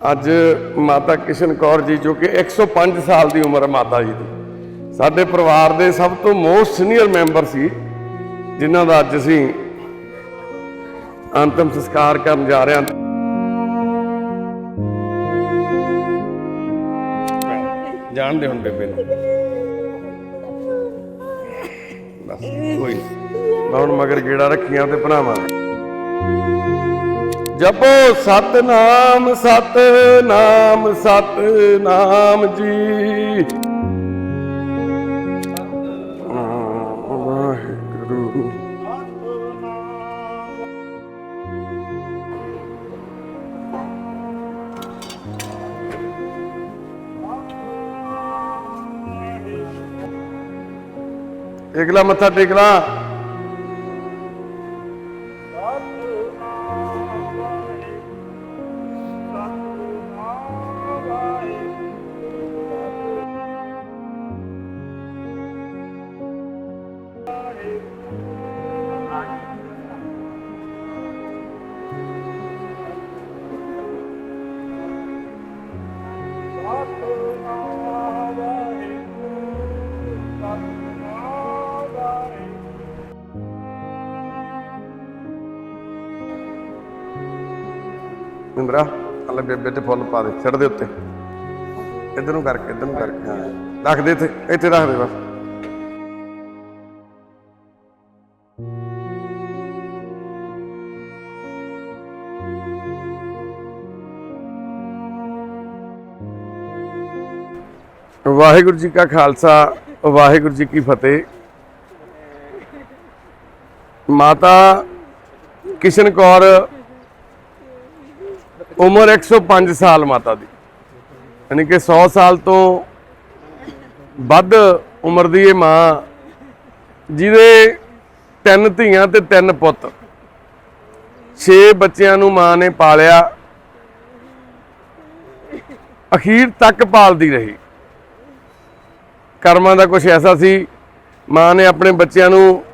ਅੱਜ ਮਾਤਾ ਕਿਸ਼ਨ ਕੌਰ ਜੀ, ਜੋ ਕਿ 105 ਸਾਲ ਦੀ ਉਮਰ ਹੈ ਮਾਤਾ ਜੀ ਦੀ। ਸਾਡੇ ਪਰਿਵਾਰ ਦੇ ਸਭ ਤੋਂ ਮੋਸਟ ਸੀਨੀਅਰ ਮੈਂਬਰ ਸੀ, ਜਿਨ੍ਹਾਂ ਦਾ ਅੱਜ ਅਸੀਂ ਅੰਤਮ ਸੰਸਕਾਰ ਕਰਨ ਜਾ ਰਹੇ ਹਾਂ। ਜਾਣਦੇ ਹੁਣ ਬੇਬੇ ਨੂੰ। ਬਸ, ਕੋਈ ਮੈਂ ਹੁਣ ਮਗਰ ਗੇੜਾ ਰੱਖੀਆਂ ਤੇ ਬਣਾਵਾਂਗੇ ਜਪੋ ਸਤਨਾਮ ਸਤਨਾਮ ਸਤਨਾਮ ਜੀ। ਵਾਹਿਗੁਰੂ। ਇਕਲਾ ਮੱਥਾ ਟੇਕਲਾ ਇੰਦਰਾ ਹਲੇ ਬੇਬੇ ਤੇ ਫੁੱਲ ਪਾ ਦੇ ਛੱਡ ਦੇ ਉੱਤੇ। ਇਧਰ ਨੂੰ ਕਰਕੇ ਇਧਰ ਨੂੰ ਕਰਕੇ। ਹਾਂ। ਰੱਖ ਦੇ ਇੱਥੇ ਇੱਥੇ ਰੱਖ ਦੇ ਬਸ। ਵਾਹਿਗੁਰੂ ਜੀ ਕਾ ਖਾਲਸਾ ਵਾਹਿਗੁਰੂ ਜੀ ਕੀ ਫਤਿਹ। ਮਾਤਾ ਕਿਸ਼ਨ ਕੌਰ ਉਮਰ 105 ਸਾਲ ਮਾਤਾ ਦੀ। ਯਾਨੀ ਕਿ 100 ਸਾਲ ਤੋਂ ਵੱਧ ਉਮਰ ਦੀ ਇਹ ਮਾਂ, ਜਿਹਦੇ ਤਿੰਨ ਧੀਆਂ ਤੇ ਤਿੰਨ ਪੁੱਤ। 6 ਬੱਚਿਆਂ ਨੂੰ ਮਾਂ ਨੇ ਪਾਲਿਆ। ਅਖੀਰ ਤੱਕ ਪਾਲਦੀ ਰਹੀ। ਕਰਮਾਂ ਦਾ ਕੁਝ ਐਸਾ ਸੀ, ਮਾਂ ਨੇ ਆਪਣੇ ਬੱਚਿਆਂ ਨੂੰ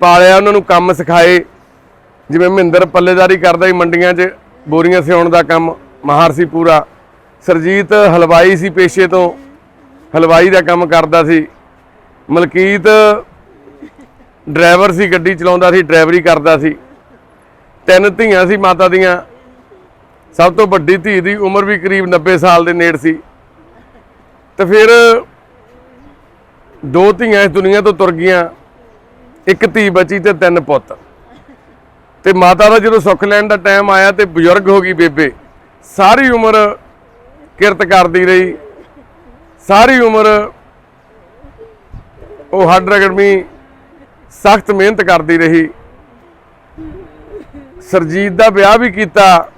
ਪਾਲਿਆ, ਉਹਨਾਂ ਨੂੰ ਕੰਮ ਸਿਖਾਏ। ਜਿਵੇਂ ਮਹਿੰਦਰ ਪੱਲੇਦਾਰੀ ਕਰਦਾ ਸੀ ਮੰਡੀਆਂ 'ਚ, ਬੋਰੀਆਂ ਸਿਉਣ ਦਾ ਕੰਮ, ਮਾਹਰ ਸੀ ਪੂਰਾ। ਸਰਜੀਤ ਹਲਵਾਈ ਸੀ ਪੇਸ਼ੇ ਤੋਂ, ਹਲਵਾਈ ਦਾ ਕੰਮ ਕਰਦਾ ਸੀ। ਮਲਕੀਤ ਡਰਾਈਵਰ ਸੀ, ਗੱਡੀ ਚਲਾਉਂਦਾ ਸੀ, ਡਰਾਈਵਰੀ ਕਰਦਾ ਸੀ। ਤਿੰਨ ਧੀਆਂ ਸੀ ਮਾਤਾ ਦੀਆਂ। ਸਭ ਤੋਂ ਵੱਡੀ ਧੀ ਦੀ ਉਮਰ ਵੀ ਕਰੀਬ 90 ਸਾਲ ਦੇ ਨੇੜ ਸੀ। ਤੇ ਫਿਰ ਦੋ ਧੀਆਂ ਇਸ ਦੁਨੀਆ ਤੋਂ ਤੁਰ ਗਈਆਂ। ਇੱਕ ਧੀ ਬਚੀ ਤੇ ਤਿੰਨ ਪੁੱਤ। ਤੇ ਮਾਤਾ ਦਾ ਜਦੋਂ ਸੁੱਖ ਲੈਣ ਦਾ ਟਾਈਮ ਆਇਆ ਤੇ ਬਜ਼ੁਰਗ ਹੋ ਗਈ ਬੇਬੇ, ਸਾਰੀ ਉਮਰ ਕਿਰਤ ਕਰਦੀ ਰਹੀ। ਸਾਰੀ ਉਮਰ ਉਹ ਹੱਡ ਰਗੜਵੀਂ ਸਖਤ ਮਿਹਨਤ ਕਰਦੀ ਰਹੀ। ਸਰਜੀਤ ਦਾ ਵਿਆਹ ਵੀ ਕੀਤਾ,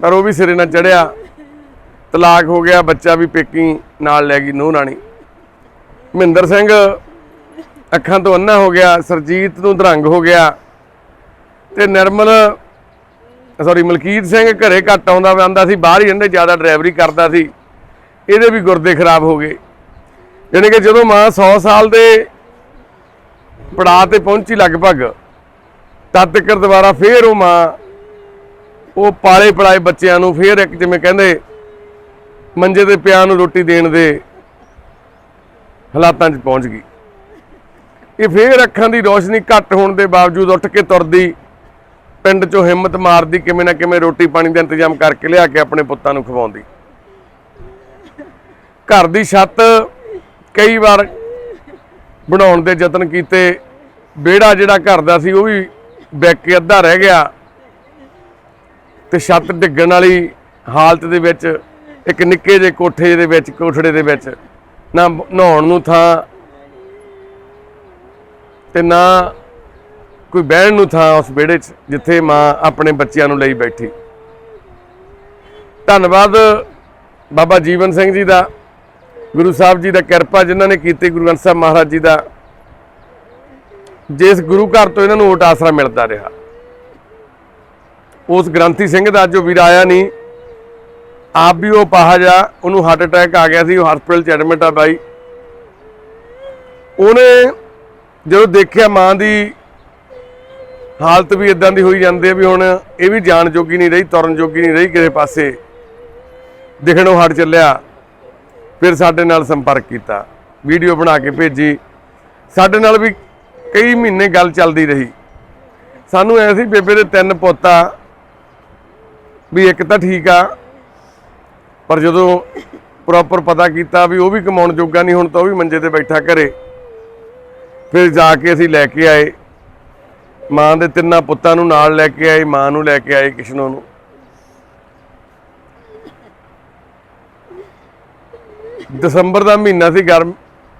ਪਰ ਉਹ ਵੀ ਸਿਰੇ ਨਾਲ ਚੜਿਆ ਤਲਾਕ ਹੋ ਗਿਆ, ਬੱਚਾ ਵੀ ਪੇਕੀ ਨਾਲ ਲੈ ਗਈ ਨੂੰਹ ਰਾਣੀ। ਮਹਿੰਦਰ ਸਿੰਘ ਅੱਖਾਂ ਤੋਂ ਅੰਨਾ ਹੋ ਗਿਆ, ਸਰਜੀਤ ਨੂੰ ਦਰੰਗ ਹੋ ਗਿਆ। ਤੇ ਨਿਰਮਲ ਸੌਰੀ ਮਲਕੀਤ ਸਿੰਘ ਘਰੇ ਘੱਟ ਆਉਂਦਾ ਆਂਦਾ ਸੀ ਬਾਹਰ ਹੀ ਰਹਿੰਦੇ, ਜ਼ਿਆਦਾ ਡਰਾਈਵਰੀ ਕਰਦਾ ਸੀ। ਇਹਦੇ ਵੀ ਗੁਰਦੇ ਖਰਾਬ ਹੋ ਗਏ। ਯਾਨੀ ਕਿ ਜਦੋਂ ਮਾਂ 100 ਸਾਲ ਦੇ ਪੜਾਅ ਤੇ ਪਹੁੰਚੀ ਲਗਭਗ, ਤਦ ਤੱਕ ਦੁਬਾਰਾ ਫੇਰ ਉਹ ਮਾਂ, ਉਹ ਪਾਲੇ ਪੜਾਏ ਬੱਚਿਆਂ ਨੂੰ ਫੇਰ ਇੱਕ ਜਿਵੇਂ ਕਹਿੰਦੇ, ਮੰਜੇ ਤੇ ਪਿਆ ਨੂੰ ਰੋਟੀ ਦੇਣ ਦੇ ਹਾਲਾਤਾਂ 'ਚ ਪਹੁੰਚ ਗਈ। ਇਹ ਫੇਰ ਅੱਖਾਂ ਦੀ ਰੋਸ਼ਨੀ ਘੱਟ ਹੋਣ ਦੇ ਬਾਵਜੂਦ ਉੱਠ ਕੇ ਤੁਰਦੀ ਪਿੰਡ 'ਚੋਂ ਹਿੰਮਤ ਮਾਰਦੀ ਕਿਵੇਂ ਨਾ ਕਿਵੇਂ ਰੋਟੀ ਪਾਣੀ ਦਾ ਇੰਤਜ਼ਾਮ ਕਰਕੇ ਲਿਆ ਕੇ ਆਪਣੇ ਪੁੱਤਾਂ ਨੂੰ ਖਵਾਉਂਦੀ। ਘਰ ਦੀ ਛੱਤ ਕਈ ਵਾਰ ਬਣਾਉਣ ਦੇ ਯਤਨ ਕੀਤੇ। ਵਿਹੜਾ ਜਿਹੜਾ ਘਰ ਦਾ ਸੀ, ਉਹ ਵੀ ਵਿਕ ਕੇ ਅੱਧਾ ਰਹਿ ਗਿਆ। ਤੇ ਛੱਤ ਡਿੱਗਣ ਵਾਲੀ ਹਾਲਤ ਦੇ ਵਿੱਚ, ਇੱਕ ਨਿੱਕੇ ਜਿਹੇ ਕੋਠੇ ਦੇ ਵਿੱਚ, ਕੋਠੜੇ ਦੇ ਵਿੱਚ ਨਾ ਨਹਾਉਣ ਨੂੰ ਥਾਂ ਤੇ ਨਾ ਕੋਈ ਬਹਿਣ ਨੂੰ ਥਾਂ ਉਸ ਵਿਹੜੇ 'ਚ ਜਿੱਥੇ ਮਾਂ ਆਪਣੇ ਬੱਚਿਆਂ ਨੂੰ ਲਈ ਬੈਠੀ। ਧੰਨਵਾਦ ਬਾਬਾ ਜੀਵਨ ਸਿੰਘ ਜੀ ਦਾ, ਗੁਰੂ ਸਾਹਿਬ ਜੀ ਦਾ ਕਿਰਪਾ ਜਿਨ੍ਹਾਂ ਨੇ ਕੀਤੀ, ਗੁਰੂ ਗ੍ਰੰਥ ਸਾਹਿਬ ਮਹਾਰਾਜ ਜੀ ਦਾ। ਜਿਸ ਗੁਰੂ ਘਰ ਤੋਂ ਇਹਨਾਂ ਨੂੰ ਓਟ ਆਸਰਾ ਮਿਲਦਾ ਰਿਹਾ। ਉਸ ਗ੍ਰੰਥੀ ਸਿੰਘ ਦਾ ਅੱਜ ਉਹ ਵੀਰ ਆਇਆ ਨਹੀਂ। ਆਪ ਵੀ ਉਹ ਪਾਹਜਾ ਉਹਨੂੰ ਹਾਰਟ ਅਟੈਕ ਆ ਗਿਆ ਸੀ, ਉਹ ਹਸਪੀਟਲ ਚ ਐਡਮਿਟ ਆ ਬਾਈ। ਉਹਨੇ ਜਦੋਂ ਦੇਖਿਆ ਮਾਂ ਦੀ ਹਾਲਤ ਵੀ ਇਦਾਂ ਦੀ ਹੋਈ ਜਾਂਦੀ ਹੈ ਵੀ ਹੁਣ ਇਹ ਵੀ ਜਾਣ ਜੋਗੀ ਨਹੀਂ ਰਹੀ, ਤੁਰਨ ਜੋਗੀ ਨਹੀਂ ਰਹੀ ਕਿਸੇ ਪਾਸੇ। ਦਿਖਣੋਂ ਹਟ ਚੱਲਿਆ। ਫਿਰ ਸਾਡੇ ਨਾਲ ਸੰਪਰਕ ਕੀਤਾ। ਵੀਡੀਓ ਬਣਾ ਕੇ ਭੇਜੀ। ਸਾਡੇ ਨਾਲ ਵੀ ਕਈ ਮਹੀਨੇ ਗੱਲ ਚੱਲਦੀ ਰਹੀ। ਸਾਨੂੰ ਐ ਸੀ ਬੇਬੇ ਦੇ ਤਿੰਨ ਪੋਤਾ ਵੀ ਇੱਕ ਤਾਂ ਠੀਕ ਆ, ਪਰ ਜਦੋਂ ਪ੍ਰੋਪਰ ਪਤਾ ਕੀਤਾ ਵੀ ਉਹ ਵੀ ਕਮਾਉਣ ਜੋਗਾ ਨਹੀਂ, ਹੁਣ ਤਾਂ ਉਹ ਵੀ ਮੰਜੇ ਤੇ ਬੈਠਾ ਘਰੇ। ਫਿਰ ਜਾ ਕੇ ਅਸੀਂ ਲੈ ਕੇ ਆਏ। ਮਾਂ ਦੇ ਤਿੰਨਾਂ ਪੁੱਤਾਂ ਨੂੰ ਨਾਲ ਲੈ ਕੇ ਆਏ ਮਾਂ ਨੂੰ ਲੈ ਕੇ ਆਏ ਕਿਸ਼ਨੋ ਨੂੰ। ਦਸੰਬਰ ਦਾ ਮਹੀਨਾ ਸੀ, ਗਰਮ।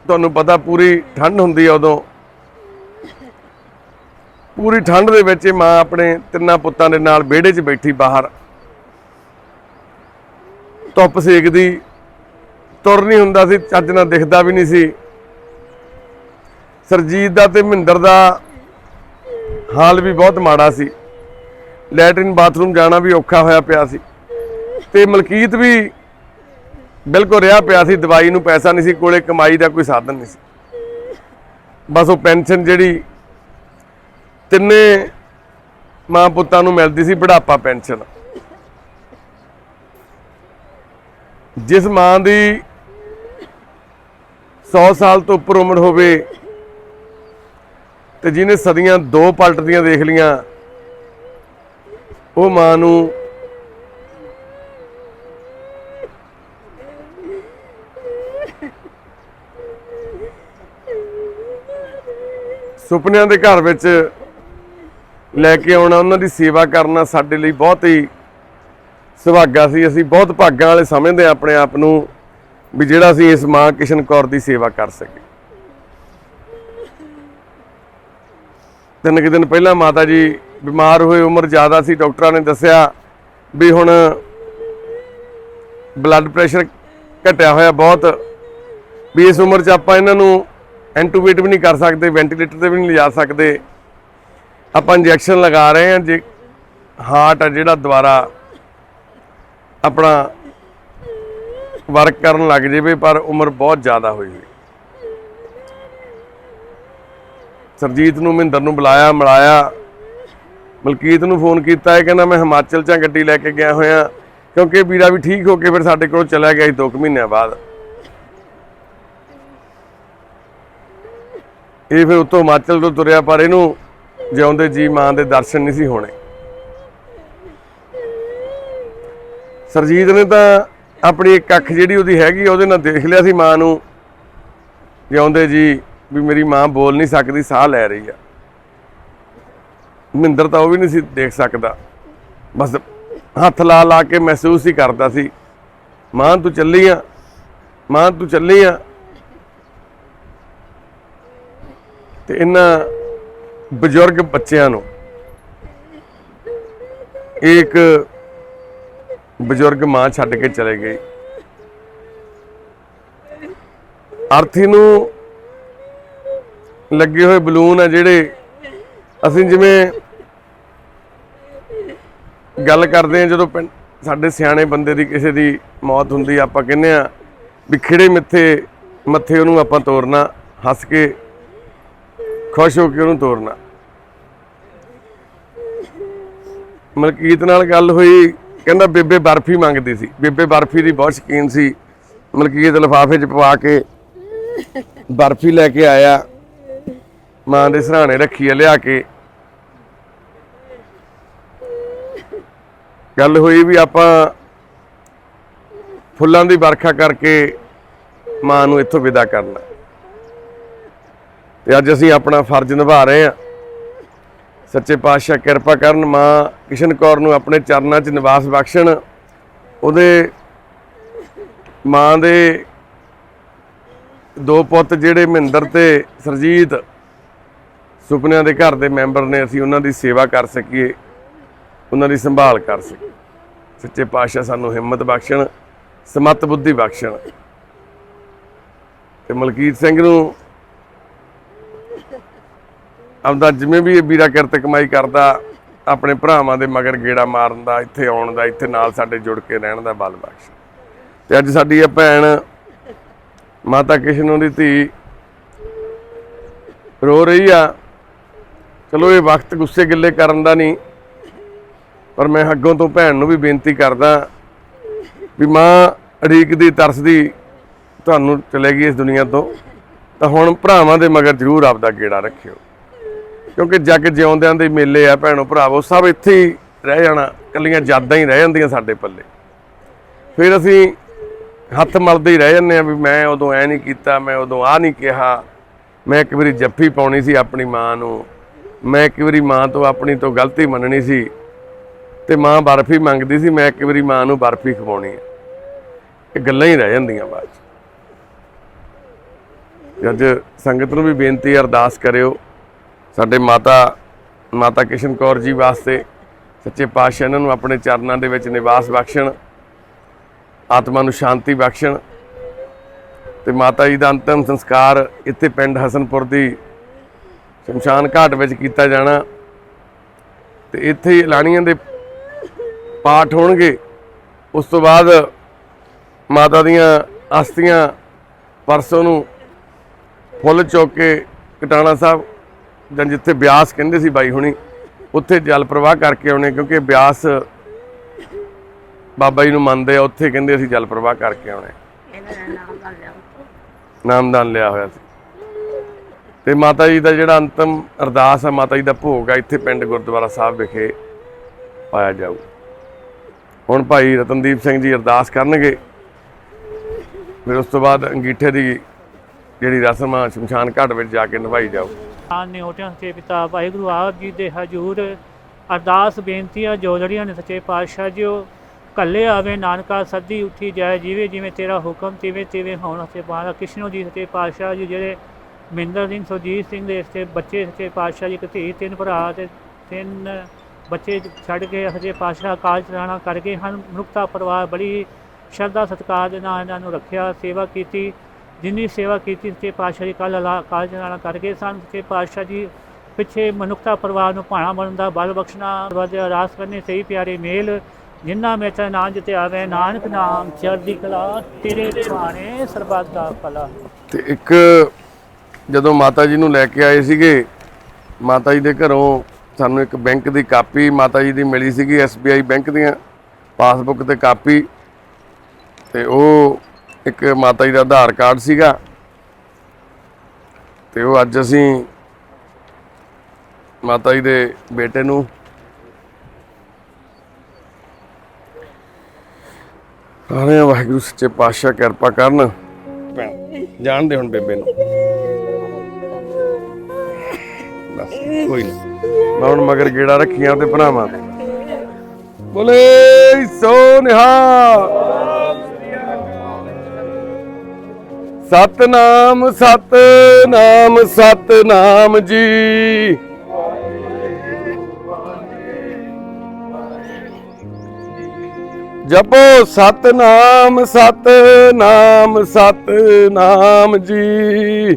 ਤੁਹਾਨੂੰ ਪਤਾ ਪੂਰੀ ਠੰਡ ਹੁੰਦੀ ਆ ਉਦੋਂ। ਪੂਰੀ ਠੰਡ ਦੇ ਵਿੱਚ ਇਹ ਮਾਂ ਆਪਣੇ ਤਿੰਨਾਂ ਪੁੱਤਾਂ ਦੇ ਨਾਲ ਵਿਹੜੇ 'ਚ ਬੈਠੀ ਬਾਹਰ। ਧੁੱਪ ਸੇਕਦੀ। ਤੁਰ ਨਹੀਂ ਹੁੰਦਾ ਸੀ, ਚੱਜ ਨਾਲ ਦਿਖਦਾ ਵੀ ਨਹੀਂ ਸੀ। ਸਰਜੀਤ ਦਾ ਤੇ ਮਹਿੰਦਰ ਦਾ ਹਾਲ ਵੀ ਬਹੁਤ ਮਾੜਾ ਸੀ। ਲੈਟਰਨ ਬਾਥਰੂਮ ਜਾਣਾ ਵੀ ਔਖਾ ਹੋਇਆ ਪਿਆ ਸੀ। ਤੇ ਮਲਕੀਤ ਵੀ ਬਿਲਕੁਲ ਰਿਹਾ ਪਿਆ ਸੀ, ਦਵਾਈ ਨੂੰ ਪੈਸਾ ਨਹੀਂ ਸੀ, ਕੋਲੇ ਕਮਾਈ ਦਾ ਕੋਈ ਸਾਧਨ ਨਹੀਂ ਸੀ। ਬਸ ਉਹ ਪੈਨਸ਼ਨ ਜਿਹੜੀ ਤਿੰਨੇ ਮਾਂ ਪੁੱਤਾਂ ਨੂੰ ਮਿਲਦੀ ਸੀ, ਬੁਢਾਪਾ ਪੈਨਸ਼ਨ। ਜਿਸ ਮਾਂ ਦੀ 100 ਸਾਲ ਤੋਂ ਉੱਪਰ ਉਮਰ ਹੋਵੇ ਤੇ ਜਿਹਨੇ ਸਦੀਆਂ ਦੋ ਪਲਟਦੀਆਂ ਦੇਖ ਲੀਆਂ, ਉਹ ਮਾਂ ਨੂੰ ਸੁਪਨਿਆਂ ਦੇ ਘਰ ਵਿੱਚ ਲੈ ਕੇ ਆਉਣਾ, ਉਹਨਾਂ ਦੀ ਸੇਵਾ ਕਰਨਾ ਸਾਡੇ ਲਈ ਬਹੁਤ ਹੀ ਸੁਭਾਗਾ ਸੀ। ਅਸੀਂ ਬਹੁਤ ਭਾਗਾਂ ਵਾਲੇ ਸਮਝਦੇ ਹਾਂ ਆਪਣੇ ਆਪ ਨੂੰ ਵੀ ਜਿਹੜਾ ਅਸੀਂ ਇਸ ਮਾਂ ਕਿਸ਼ਨ ਕੌਰ ਦੀ ਸੇਵਾ ਕਰ ਸਕੇ ਤਿੰਨ ਕੁ ਦਿਨ ਪਹਿਲਾਂ ਮਾਤਾ ਜੀ ਬਿਮਾਰ ਹੋਏ ਉਮਰ ਜ਼ਿਆਦਾ ਸੀ, ਡਾਕਟਰਾਂ ਨੇ ਦੱਸਿਆ ਵੀ ਹੁਣ ਬਲੱਡ ਪ੍ਰੈਸ਼ਰ ਘਟਿਆ ਹੋਇਆ ਬਹੁਤ, ਵੀ ਇਸ ਉਮਰ 'ਚ ਆਪਾਂ ਇਹਨਾਂ ਨੂੰ ਐਂਟੂਬੇਟ ਵੀ ਨਹੀਂ ਕਰ ਸਕਦੇ ਵੈਂਟੀਲੇਟਰ ਤੇ ਵੀ ਨਹੀਂ ਲਿਜਾ ਸਕਦੇ। ਆਪਾਂ ਇੰਜੈਕਸ਼ਨ ਲਗਾ ਰਹੇ ਹਾਂ, ਜੇ ਹਾਰਟ ਆ ਜਿਹੜਾ ਦੁਬਾਰਾ ਆਪਣਾ ਵਰਕ ਕਰਨ ਲੱਗ ਜਾਵੇ, ਪਰ ਉਮਰ ਬਹੁਤ ਜ਼ਿਆਦਾ ਹੋਈ ਹੋਈ। ਸਰਜੀਤ ਨੂੰ ਮਹਿੰਦਰ ਨੂੰ ਬੁਲਾਇਆ, ਮਿਲਾਇਆ। ਮਲਕੀਤ ਨੂੰ ਫੋਨ ਕੀਤਾ, ਇਹ ਕਹਿੰਦਾ, ਮੈਂ ਹਿਮਾਚਲ ਚ ਗੱਡੀ ਲੈ ਕੇ ਗਿਆ ਹੋਇਆ। ਕਿਉਂਕਿ ਵੀਰਾ ਵੀ ਠੀਕ ਹੋ ਕੇ ਫਿਰ ਸਾਡੇ ਕੋਲ ਚਲਾ ਗਿਆ ਸੀ 2 ਮਹੀਨਿਆਂ ਬਾਅਦ। ਇਹ ਫਿਰ ਉੱਤੋਂ ਹਿਮਾਚਲ ਤੋਂ ਤੁਰਿਆ, ਪਰ ਇਹਨੂੰ ਜਿਉਂਦੇ ਜੀ ਮਾਂ ਦੇ ਦਰਸ਼ਨ ਨਹੀਂ ਸੀ ਹੋਣੇ। ਸਰਜੀਤ ਨੇ ਤਾਂ ਆਪਣੀ ਇੱਕ ਅੱਖ ਜਿਹੜੀ ਉਹਦੀ ਹੈਗੀ ਉਹਦੇ ਨਾਲ ਦੇਖ ਲਿਆ ਸੀ ਮਾਂ ਨੂੰ। ਜਿਉਂਦੇ ਜੀ ਵੀ ਮੇਰੀ ਮਾਂ ਬੋਲ ਨਹੀਂ ਸਕਦੀ, ਸਾਹ ਲੈ ਰਹੀ ਆ। ਮਹਿੰਦਰ ਤਾਂ ਉਹ ਵੀ ਨਹੀਂ ਸੀ ਦੇਖ ਸਕਦਾ। ਬਸ ਹੱਥ ਲਾ ਲਾ ਕੇ ਮਹਿਸੂਸ ਹੀ ਕਰਦਾ ਸੀ, ਮਾਂ ਤੂੰ ਚੱਲੀ ਆ, ਮਾਂ ਤੂੰ ਚੱਲੀ ਆ। ਤੇ ਇਹਨਾਂ ਬਜ਼ੁਰਗ ਬੱਚਿਆਂ ਨੂੰ ਇੱਕ ਬਜ਼ੁਰਗ ਮਾਂ ਛੱਡ ਕੇ ਚਲੇ ਗਈ। ਅਰਥੀ ਨੂੰ ਲੱਗੇ ਹੋਏ ਬਲੂਨ ਆ ਜਿਹੜੇ ਅਸੀਂ ਜਿਵੇਂ ਗੱਲ ਕਰਦੇ ਆ ਜਦੋਂ ਪਿੰਡ ਸਾਡੇ ਸਿਆਣੇ ਬੰਦੇ ਦੀ ਕਿਸੇ ਦੀ ਮੌਤ ਹੁੰਦੀ ਆਪਾਂ ਕਹਿੰਦੇ ਆ ਵੀ ਖਿੜੇ ਮਿੱਥੇ ਮੱਥੇ ਉਹਨੂੰ ਆਪਾਂ ਤੋਰਨਾ, ਹੱਸ ਕੇ ਖੁਸ਼ ਹੋ ਕੇ ਉਹਨੂੰ ਤੋਰਨਾ। ਮਲਕੀਤ ਨਾਲ ਗੱਲ ਹੋਈ, ਕਹਿੰਦਾ ਬੇਬੇ ਬਰਫੀ ਮੰਗਦੀ ਸੀ। ਬੇਬੇ ਬਰਫੀ ਦੀ ਬਹੁਤ ਸ਼ੌਕੀਨ ਸੀ। ਮਲਕੀਤ ਲਿਫਾਫੇ 'ਚ ਪਵਾ ਕੇ ਬਰਫੀ ਲੈ ਕੇ ਆਇਆ। ਮਾਂ ਦੇ ਸਰਾਣੇ ਰੱਖੀ ਆ ਲਿਆ ਕੇ। ਗੱਲ ਹੋਈ ਵੀ ਆਪਾਂ ਫੁੱਲਾਂ ਦੀ ਵਰਖਾ ਕਰਕੇ ਮਾਂ ਨੂੰ ਇੱਥੋਂ ਵਿਦਾ ਕਰਨਾ। ਤੇ ਅੱਜ ਅਸੀਂ ਆਪਣਾ ਫਰਜ਼ ਨਿਭਾ ਰਹੇ ਹਾਂ। ਸੱਚੇ ਪਾਤਸ਼ਾਹ ਕਿਰਪਾ ਕਰਨ ਮਾਂ ਕਿਸ਼ਨ ਕੌਰ ਨੂੰ ਆਪਣੇ ਚਰਨਾਂ 'ਚ ਨਿਵਾਸ ਬਖਸ਼ਣ। ਉਹਦੇ ਮਾਂ ਦੇ ਦੋ ਪੁੱਤ ਜਿਹੜੇ ਮਹਿੰਦਰ ਤੇ ਸਰਜੀਤ ਸੁਪਨਿਆਂ ਦੇ ਘਰ ਦੇ ਮੈਂਬਰ ਨੇ ਅਸੀਂ ਉਹਨਾਂ ਦੀ ਸੇਵਾ ਕਰ ਸਕੀਏ, ਉਹਨਾਂ ਦੀ ਸੰਭਾਲ ਕਰ ਸਕੀਏ। ਸੱਚੇ ਪਾਤਸ਼ਾਹ ਸਾਨੂੰ ਹਿੰਮਤ ਬਖਸ਼ਣ, ਸਮਤ ਬੁੱਧੀ ਬਖਸ਼ਣ। ਤੇ ਮਲਕੀਤ ਸਿੰਘ ਨੂੰ ਆਪਦਾ ਜਿਵੇਂ ਵੀ ਇਹ ਵੀਰਾ ਕਿਰਤ ਕਮਾਈ ਕਰਦਾ, ਆਪਣੇ ਭਰਾਵਾਂ ਦੇ ਮਗਰ ਗੇੜਾ ਮਾਰਨ ਦਾ, ਇੱਥੇ ਆਉਣ ਦਾ, ਇੱਥੇ ਨਾਲ ਸਾਡੇ ਜੁੜ ਕੇ ਰਹਿਣ ਦਾ ਬਲ ਬਖਸ਼ ਤੇ ਅੱਜ ਸਾਡੀ ਇਹ ਭੈਣ ਮਾਤਾ ਕਿਸ਼ਨੋ ਦੀ ਧੀ ਰੋ ਰਹੀ ਆ। ਚਲੋ ਇਹ ਵਕਤ ਗੁੱਸੇ ਗਿੱਲੇ ਕਰਨ ਦਾ ਨਹੀਂ, ਪਰ ਮੈਂ ਅੱਗੋਂ ਤੋਂ ਭੈਣ ਨੂੰ ਵੀ ਬੇਨਤੀ ਕਰਦਾ ਵੀ ਮਾਂ ਅੜੀਕ ਦੀ ਤਰਸਦੀ ਤੁਹਾਨੂੰ ਚਲੇ ਗਈ ਇਸ ਦੁਨੀਆ ਤੋਂ, ਤਾਂ ਹੁਣ ਭਰਾਵਾਂ ਦੇ ਮਗਰ ਜ਼ਰੂਰ ਆਪਦਾ ਗੇੜਾ ਰੱਖਿਓ। ਕਿਉਂਕਿ ਜੱਗ ਜਿਉਂਦਿਆਂ ਦੇ ਮੇਲੇ ਆ ਭੈਣੋ ਭਰਾਵੋ, ਸਭ ਇੱਥੇ ਹੀ ਰਹਿ ਜਾਣਾ ਕੱਲੀਆਂ ਯਾਦਾਂ ਹੀ ਰਹਿ ਜਾਂਦੀਆਂ ਸਾਡੇ ਪੱਲੇ। ਫਿਰ ਅਸੀਂ ਹੱਥ ਮਲਦੇ ਹੀ ਰਹਿ ਜਾਂਦੇ ਆ ਵੀ ਮੈਂ ਉਦੋਂ ਐ ਨਹੀਂ ਕੀਤਾ, ਮੈਂ ਉਦੋਂ ਆ ਨਹੀਂ ਕਿਹਾ। ਮੈਂ ਇੱਕ ਵਾਰੀ ਜੱਫੀ ਪਾਉਣੀ ਸੀ ਆਪਣੀ ਮਾਂ ਨੂੰ ਮੈਂ ਇੱਕ ਵਾਰੀ ਮਾਂ ਤੋਂ ਆਪਣੀ ਤੋਂ ਗਲਤੀ ਮੰਨਣੀ ਸੀ ਤੇ ਮਾਂ ਬਰਫੀ ਮੰਗਦੀ ਸੀ, ਮੈਂ ਇੱਕ ਵਾਰੀ ਮਾਂ ਨੂੰ ਬਰਫੀ ਖਵਾਉਣੀ ਹੈ। ਇਹ ਗੱਲਾਂ ਹੀ ਰਹਿ ਜਾਂਦੀਆਂ ਬਾਅਦ ਚ। ਅੱਜ ਸੰਗਤ ਨੂੰ ਵੀ ਬੇਨਤੀ, ਅਰਦਾਸ ਕਰਿਓ, ਸਾਡੇ ਮਾਤਾ ਮਾਤਾ ਕਿਸ਼ਨ ਕੌਰ ਜੀ ਵਾਸਤੇ ਸੱਚੇ ਪਾਤਸ਼ਾਹ ਇਹਨਾਂ ਨੂੰ ਆਪਣੇ ਚਰਨਾਂ ਦੇ ਵਿੱਚ ਨਿਵਾਸ ਬਖਸ਼ਣ, ਆਤਮਾ ਨੂੰ ਸ਼ਾਂਤੀ ਬਖਸ਼ਣ ਤੇ ਮਾਤਾ ਜੀ ਦਾ ਅੰਤਮ ਸੰਸਕਾਰ ਇੱਥੇ ਪਿੰਡ ਹਸਨਪੁਰ ਦੀ ਸ਼ਮਸ਼ਾਨ ਘਾਟ ਵਿੱਚ ਕੀਤਾ ਜਾਣਾ ਤੇ ਇੱਥੇ ਹੀ ਲਾਣੀਆਂ ਦੇ ਪਾਠ ਹੋਣਗੇ। ਉਸ ਤੋਂ ਬਾਅਦ ਮਾਤਾ ਦੀਆਂ ਅਸਥੀਆਂ ਪਰਸੋਂ ਨੂੰ ਫੁੱਲ ਚੁੱਕ ਕੇ ਕਟਾਣਾ ਸਾਹਿਬ ਜਾਂ ਜਿੱਥੇ ਬਿਆਸ ਕਹਿੰਦੇ ਸੀ ਬਾਈ ਹੁਣੀ ਉੱਥੇ ਜਲ ਪ੍ਰਵਾਹ ਕਰਕੇ ਆਉਣੇ ਕਿਉਂਕਿ ਬਿਆਸ ਬਾਬਾ ਜੀ ਨੂੰ ਮੰਨਦੇ ਆ ਉੱਥੇ ਕਹਿੰਦੇ ਅਸੀਂ ਜਲ ਪ੍ਰਵਾਹ ਕਰਕੇ ਆਉਣੇ। ਨਾਮਦਾਨ ਲਿਆ ਹੋਇਆ ਸੀ। ਤੇ ਮਾਤਾ ਜੀ ਦਾ ਜਿਹੜਾ ਅੰਤਮ ਅਰਦਾਸ ਹੈ, ਮਾਤਾ ਜੀ ਦਾ ਭੋਗ ਹੈ, ਇੱਥੇ ਪਿੰਡ ਗੁਰਦੁਆਰਾ ਸਾਹਿਬ ਵਿਖੇ ਪਾਇਆ ਜਾਊ। ਹੁਣ ਭਾਈ ਰਤਨਦੀਪ ਸਿੰਘ ਜੀ ਅਰਦਾਸ ਕਰਨਗੇ, ਫਿਰ ਉਸ ਤੋਂ ਬਾਅਦ ਅੰਗੀਠੇ ਦੀ ਜਿਹੜੀ ਰਸਮ ਆ, ਸ਼ਮਸ਼ਾਨ ਘਾਟ ਵਿੱਚ ਜਾ ਕੇ ਨਿਭਾਈ ਜਾਊ। ਆਨ ਨੇ ਹੋਟਿਆਂ ਸੱਚੇ ਪਿਤਾ ਭਾਈ ਗੁਰੂ ਆਪ ਜੀ ਦੇ ਹਜੂਰ, ਅਰਦਾਸ ਬੇਨਤੀਆਂ ਜੋਦੜੀਆਂ ਨੇ ਸੱਚੇ ਪਾਤਸ਼ਾਹ ਜੀਓ, ਕੱਲੇ ਆਵੇ ਨਾਨਕਾ ਸੱਦੀ ਉੱਠੀ ਜਾਏ ਜਿਵੇਂ ਜਿਵੇਂ ਤੇਰਾ ਹੁਕਮ ਤਿਵੇਂ ਤਿਵੇਂ ਹੋਣ ਸੱਚੇ ਪਾਤਸ਼ਾਹ ਕ੍ਰਿਸ਼ਨੋ ਜੀ ਸੱਚੇ ਪਾਤਸ਼ਾਹ ਜੀ ਜਿਹੜੇ ਮਹਿੰਦਰ ਸਿੰਘ, ਸੁਰਜੀਤ ਸਿੰਘ ਦੇ ਇਸਤੇ ਬੱਚੇ ਸੱਚੇ ਪਾਤਸ਼ਾਹ ਜੀ ਇੱਕ ਧੀ, ਤਿੰਨ ਭਰਾ ਤੇ ਤਿੰਨ ਬੱਚੇ ਛੱਡ ਕੇ ਸੱਚੇ ਪਾਤਸ਼ਾਹ ਕਾਲ ਚਲਾਣਾ ਗਏ ਹਨ। ਮਨੁੱਖਤਾ ਪਰਿਵਾਰ ਬੜੀ ਸ਼ਰਧਾ, ਸਤਿਕਾਰ ਦੇ ਨਾਲ ਇਹਨਾਂ ਨੂੰ ਰੱਖਿਆ, ਸੇਵਾ ਕੀਤੀ। ਜਿੰਨੀ ਸੇਵਾ ਕੀਤੀ ਸੱਚੇ ਪਾਤਸ਼ਾਹ ਜੀ ਕੱਲ ਕਾਲ ਚਲਾਣਾ ਕਰਕੇ ਸਨ। ਸੱਚੇ ਪਾਤਸ਼ਾਹ ਜੀ ਪਿੱਛੇ ਮਨੁੱਖਤਾ ਪਰਿਵਾਰ ਨੂੰ ਭਾਣਾ ਬਣਨ ਦਾ ਬਲ ਬਖਸ਼ਣਾ ਵਜ ਰਾਸ ਕਰਨੇ, ਸਹੀ ਪਿਆਰੇ ਮੇਲ, ਜਿੰਨਾ ਵਿੱਚ ਨਾਮ ਜਿਤੇ ਆਵੇ ਨਾਨਕ ਨਾਮ, ਚੜ੍ਹਦੀ ਕਲਾ ਤੇਰੇ ਬਾਣੇ, ਸਰਬੱਤ ਦਾ ਭਲਾ। ਤੇ ਇੱਕ ਜਦੋਂ ਮਾਤਾ ਜੀ ਨੂੰ ਲੈ ਕੇ ਆਏ ਸੀਗੇ ਮਾਤਾ ਜੀ ਦੇ ਘਰੋਂ ਸਾਨੂੰ ਇੱਕ ਬੈਂਕ ਦੀ ਕਾਪੀ ਮਾਤਾ ਜੀ ਦੀ ਮਿਲੀ ਸੀਗੀ SBI ਬੈਂਕ ਦੀਆਂ ਪਾਸਬੁੱਕ ਤੇ ਕਾਪੀ ਤੇ ਉਹ ਇੱਕ ਮਾਤਾ ਜੀ ਦਾ ਆਧਾਰ ਕਾਰਡ ਸੀਗਾ। ਤੇ ਉਹ ਅੱਜ ਅਸੀਂ ਮਾਤਾ ਜੀ ਦੇ ਬੇਟੇ ਨੂੰ ਆਨੇ ਵਾਹਿਗੁਰੂ ਸੱਚੇ ਪਾਤਸ਼ਾਹ ਕਿਰਪਾ ਕਰਨ। ਜਾਣਦੇ ਹੁਣ ਬੇਬੇ ਨੂੰ। ਕੋਈ ਨਾ। ਮੈਂ ਹੁਣ ਮਗਰ ਗੇੜਾ ਰੱਖੀਆਂ ਤੇ ਭਰਾਵਾਂ ਦੇ ਬੋਲੇ ਸੋ ਨਿਹਾਲ ਸਤਨਾਮ ਸਤਨਾਮ ਸਤਨਾਮ ਜੀ। ਜਪੋ ਸਤਨਾਮ ਸਤਨਾਮ ਸਤਨਾਮ ਜੀ।